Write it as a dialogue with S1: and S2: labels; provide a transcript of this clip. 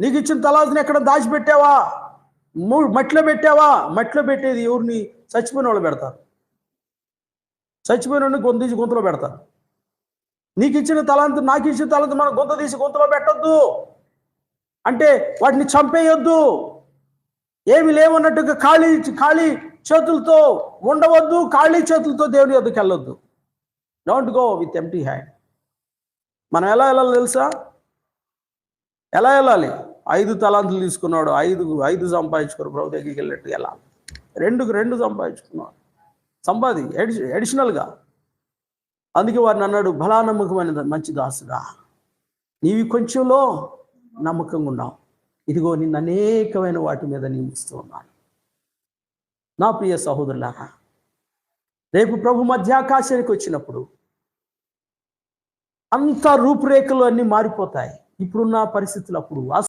S1: నీకు ఇచ్చిన తలాంతుని ఎక్కడ దాచిపెట్టావా? మూ- మట్టిలో పెట్టావా? మట్లో పెట్టేది ఎవరిని? చచ్చిపోయిన వాళ్ళు పెడతారు చచ్చిపోయిన వాడిని గొంతు తీసి గొంతులో పెడతారు నీకు ఇచ్చిన తలాంతు నాకు ఇచ్చిన తలాంతు మనం గొంత తీసి గొంతులో పెట్టొద్దు. అంటే వాటిని చంపేయొద్దు. ఏమి లేవన్నట్టుగా ఖాళీ ఖాళీ చేతులతో ఉండవద్దు. ఖాళీ చేతులతో దేవుని వద్దకు వెళ్ళొద్దు. Don't go with empty hand మనం ఎలా వెళ్ళాలి తెలుసా? ఎలా వెళ్ళాలి? ఐదు తలాంతులు తీసుకున్నాడు ఐదు ఐదు సంపాదించుకోరు ప్రభు దగ్గరికి వెళ్ళినట్టు ఎలా? రెండుకు రెండు సంపాదించుకున్నాడు. సంపాది ఎడి అడిషనల్గా అందుకే వారిని అన్నాడు బలా నమ్మకమైన మంచి దాసుగా నీవి కొంచెంలో నమ్మకంగా ఉన్నావు. ఇదిగో నిన్ను అనేకమైన వాటి మీద నియమిస్తూ ఉన్నాను. నా ప్రియ సహోదరులారా రేపు ప్రభు మధ్యాకాశానికి వచ్చినప్పుడు అంత రూపురేఖలు అన్నీ మారిపోతాయి. ఇప్పుడున్న పరిస్థితులు అప్పుడు